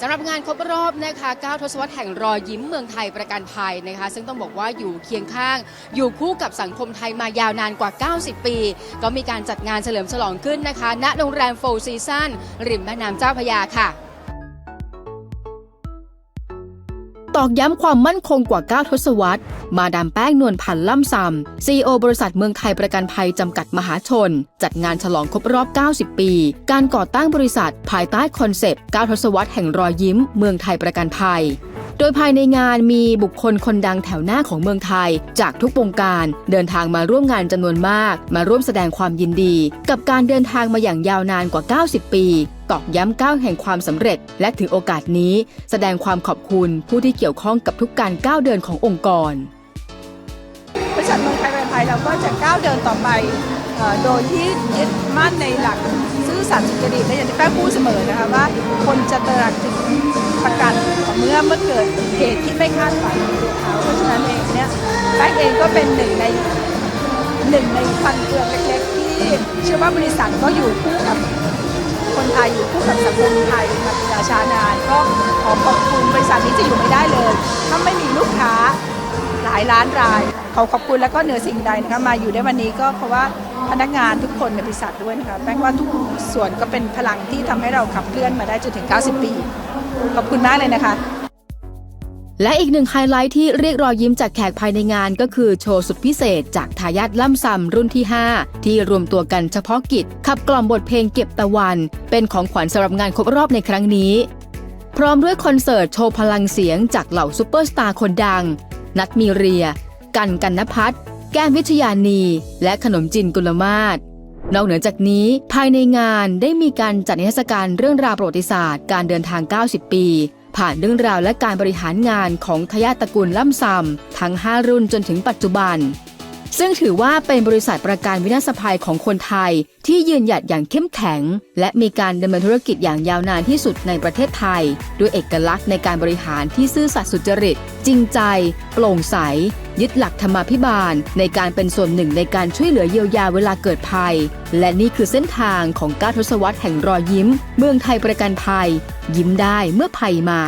สำหรับงานครบรอบนะคะ9ทศวรรษแห่งรอยยิ้มเมืองไทยประกันภัยนะคะ ซึ่งต้องบอกว่าอยู่เคียงข้าง อยู่คู่กับสังคมไทยมายาวนานกว่า 90 ปี ก็มีการจัดงานเฉลิมฉลองขึ้นนะคะ ณโรงแรมโฟร์ซีซันริมแม่น้ำเจ้าพระยาค่ะ ตอกย้ำความมั่นคงกว่า 9 ทศวรรษ มาดามแป้งนวลพันธ์ล่ำซำซีอบริษัทเมืองไทยประกันภัยจำกัดมหาชน จัดงานฉลองครบรอบ 90 ปี การก่อตั้งบริษัทภายใต้คอนเซปต์ 9 ทศวรรษแห่งรอยยิ้ม เมืองไทยประกันภัยโดยภายในงานมีบุคคลคนดังแถวหน้าของเมืองไทย จากทุกวงการเดินทางมาร่วมงานจำนวนมาก มาร่วมแสดงความยินดี กับการเดินทางมาอย่างยาวนานกว่า 90 ปี ตอกย้ำก้าวแห่งความสำเร็จ และถือโอกาสนี้ แสดงความขอบคุณผู้ที่เกี่ยวข้องกับทุกการก้าวเดินขององค์กร บริษัทเมืองไทยประกันภัยเราก็จะก้าวเดินต่อไปโดยที่ยึดมั่นในหลักซื่อสัตย์สุจริตและอย่างที่แป้งพูดเสมอนะคะว่า คนจะตระหนักถึงประกันเมื่อเมื่อเกิดเหตุที่ไม่คาดฝันในตัวเขาเพราะฉะนั้นเองเนี่ยแป้งเองก็เป็นหนึ่งในหนึ่งในพันเกลือเล็กๆที่เชื่อว่าบริษัทก็อยู่คู่กับ คู่กับสังไทยมาเป็นเวลาชานาน ก็ขอขอบคุณบริษัทนี้จะอยู่ไม่ได้เลย ถ้าไม่มีลูกค้าหลายล้านรายเขาขอบคุณแล้วก็เหนือสิ่งใดนะคะมาอยู่ได้วันนี้ก็เพราะว่าพนักงานทุกคนในบริษัทด้วยนะคะแป้งว่าทุกส่วนก็เป็นพลังที่ทำให้เราขับเคลื่อนมาได้จนถึง 90 ปี ขอบคุณมากเลยนะคะ และอีกหนึ่งไฮไลท์ที่เรียกรอยยิ้มจากแขกภายในงานก็คือโชว์สุดพิเศษจากทายาทล่ำซำรุ่นที่ 5 ที่รวมตัวกันเฉพาะกิจ ขับกล่อมบทเพลงเก็บตะวัน เป็นของขวัญสำหรับงานครบรอบในครั้งนี้ พร้อมด้วยคอนเสิร์ตโชว์พลังเสียงจากเหล่าซูเปอร์สตาร์คนดัง นัทมีเรีย กันกันนพัฒแก้มวิทยานี และขนมจินกุลมาศนอกเหนือจากนี้ภายในงานได้มีการจัดนิทรรศการเรื่องราวประวัติศาสตร์ การเดินทาง 90 ปี ผ่านเรื่องราวและการบริหารงานของทายาทตระกูลล่ำซำทั้ง 5 รุ่นจนถึงปัจจุบัน ซึ่งถือว่าเป็นบริษัทประกันวินาศภัยของคนไทย ที่ยืนหยัดอย่างเข้มแข็ง และมีการดำเนินธุรกิจอย่างยาวนานที่สุดในประเทศไทย ด้วยเอกลักษณ์ในการบริหารที่ซื่อสัตย์สุจริต จริงใจ โปร่งใส ยึดหลักธรรมาภิบาล ในการเป็นส่วนหนึ่งในการช่วยเหลือเยียวยาเวลาเกิดภัย และนี่คือเส้นทางของก้าทศวรรษแห่งรอยยิ้ม เมืองไทยประกันภัย ยิ้มได้เมื่อภัยมา